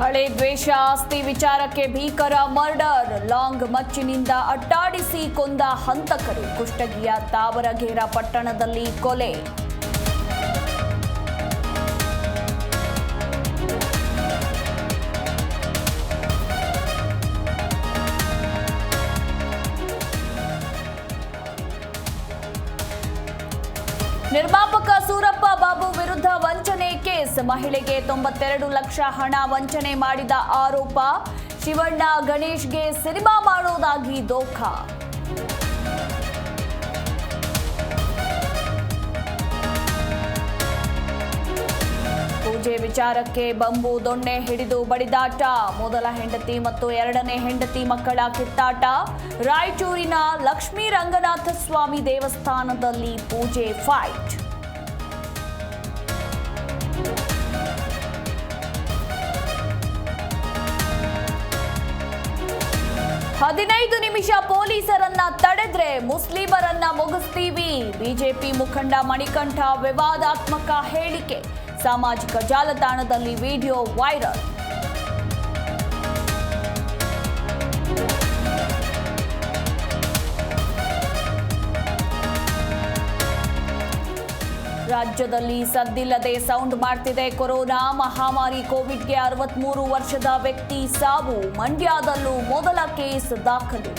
ಹಳೆ ದ್ವೇಷ, ಆಸ್ತಿ ವಿಚಾರಕ್ಕೆ ಭೀಕರ, ಮರ್ಡರ್, ಲಾಂಗ್ ಮಚ್ಚಿನಿಂದ ಅಟ್ಟಾಡಿಸಿ ಕೊಂದ ಹಂತಕರು ಕುಷ್ಟಗಿಯ ತಾವರಗೇರ ಪಟ್ಟಣದಲ್ಲಿ ಕೊಲೆ. ನಿರ್ಮಾಪಕ ಸೂರಪ್ಪ ಮಹಿಳೆಗೆ ತೊಂಬತ್ತೆರಡು ಲಕ್ಷ ಹಣ ವಂಚನೆ ಮಾಡಿದ ಆರೋಪ. ಶಿವಣ್ಣ ಗಣೇಶ್ಗೆ ಸಿನಿಮಾ ಮಾಡೋದಾಗಿ ದೋಖ. ಪೂಜೆ ವಿಚಾರಕ್ಕೆ ಬಂಬು ದೊಣ್ಣೆ ಹಿಡಿದು ಬಡಿದಾಟ. ಮೊದಲ ಹೆಂಡತಿ ಮತ್ತು ಎರಡನೇ ಹೆಂಡತಿ ಮಕ್ಕಳ ಕಿತ್ತಾಟ. ರಾಯಚೂರಿನ ಲಕ್ಷ್ಮೀ ರಂಗನಾಥ ಸ್ವಾಮಿ ದೇವಸ್ಥಾನದಲ್ಲಿ ಪೂಜೆ ಫೈಟ್. ಹದಿನೈದು ನಿಮಿಷ ಪೊಲೀಸರನ್ನ ತಡೆದ್ರೆ ಮುಸ್ಲಿಮರನ್ನ ಮುಗಿಸ್ತೀವಿ. ಬಿಜೆಪಿ ಮುಖಂಡ ಮಣಿಕಂಠ ವಿವಾದಾತ್ಮಕ ಹೇಳಿಕೆ. ಸಾಮಾಜಿಕ ಜಾಲತಾಣದಲ್ಲಿ ವಿಡಿಯೋ ವೈರಲ್. ರಾಜ್ಯದಲ್ಲಿ ಸದ್ದಿಲ್ಲದೆ ಸೌಂಡ್ ಮಾಡ್ತಿದೆ ಕೊರೋನಾ ಮಹಾಮಾರಿ ಕೋವಿಡ್ಗೆ ಅರವತ್ಮೂರು ವರ್ಷದ ವ್ಯಕ್ತಿ ಸಾವು ಮಂಡ್ಯದಲ್ಲೂ ಮೊದಲ ಕೇಸ್ ದಾಖಲು.